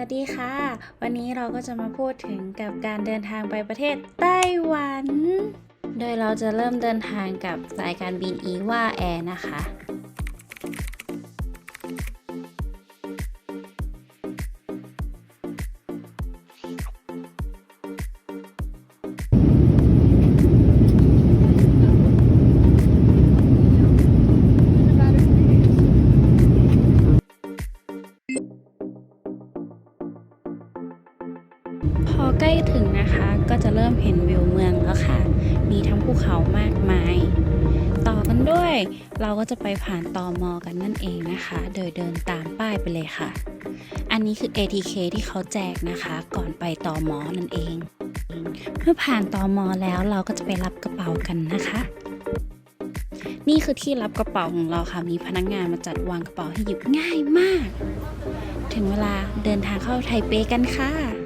วัสดีค่ะ วันนี้เราก็จะมาพูดถึงกับการเดินทางไปประเทศไต้หวัน โดยเราจะเริ่มเดินทางกับสายการบินอีว่าแอร์นะคะ พอใกล้ถึงนะคะ ก็จะเริ่มเห็นวิวเมืองแล้วค่ะ มีทั้งภูเขามากมาย ต่อกันด้วย เราก็จะไปผ่านตอมอกันนั่นเองนะคะ โดยเดินตามป้ายไปเลยค่ะ อันนี้คือ ATK ที่เขาแจกนะคะ ก่อนไปตอมอนั่นเอง เมื่อผ่านตอมอแล้วเราก็จะไปรับกระเป๋ากันนะคะนี่คือที่รับกระเป๋าของเราค่ะ มีพนักงานมาจัดวางกระเป๋าให้หยิบง่ายมาก ถึงเวลาเดินทางเข้าไทเปกันค่ะ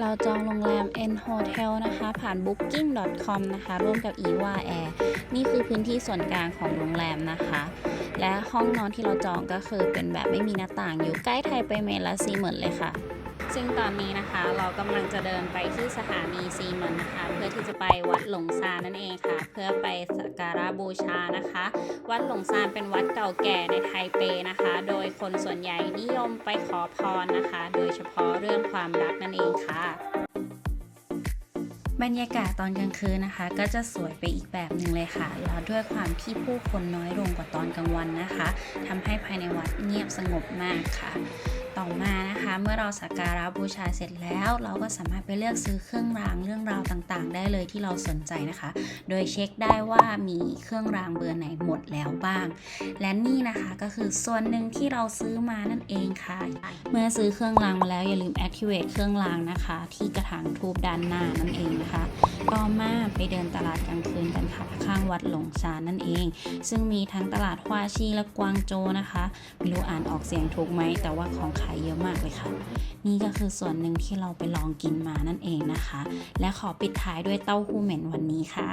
เราจองโรงแรม N Hotel นะคะ ผ่าน booking.com นะคะ ร่วมกับ EVA Air นี่คือพื้นที่ส่วนกลางของโรงแรมนะคะ และห้องนอนที่เราจองก็คือเป็นแบบไม่มีหน้าต่างอยู่ใกล้ไทยไปเมลาซีเหมือนเลยค่ะ ซึ่งตอนนี้นะคะเรากำลังจะเดินไปที่สถานีซีเหมือนนะคะือจะไปวัดหลงซานนั่นเองค่ะ เพื่อไปสักการะบูชานะคะ วัดหลงซานเป็นวัดเก่าแก่ในไทเปนะคะ โดยคนส่วนใหญ่นิยมไปขอพรนะคะ โดยเฉพาะเรื่องความรักนั่นเองค่ะบรรยากาศตอนกลางคืนนะคะ ก็จะสวยไปอีกแบบหนึ่งเลยค่ะแล้วด้วยความที่ผู้คนน้อยลงกว่าตอนกลางวันนะคะทำให้ภายในวัดเงียบสงบมากค่ะ ต่อมานะคะ เมื่อเราสักการะบูชาเสร็จแล้ว เราก็สามารถไปเลือกซื้อเครื่องรางเรื่องราวต่างๆ ได้เลยที่เราสนใจนะคะ โดยเช็คได้ว่ามีเครื่องรางเบอร์ไหนหมดแล้วบ้าง และนี่นะคะก็คือส่วนหนึ่งที่เราซื้อมานั่นเองค่ะ เมื่อซื้อเครื่องรางมาแล้วอย่าลืม activate เครื่องรางนะคะ ที่กระถางทูบด้านหน้านั่นเองนะคะต่อมาไปเดินตลาดกลางคืนกันค่ะข้างวัดหลงซานนั่นเอง ซึ่งมีทั้งตลาดฮวาชีและกวางโจนะคะไม่รู้อ่านออกเสียงถูกไหมแต่ว่าของขายเยอะมากเลยค่ะ นี่ก็คือส่วนหนึ่งที่เราไปลองกินมานั่นเองนะคะ และขอปิดท้ายด้วยเต้าหู้เหม็นวันนี้ค่ะ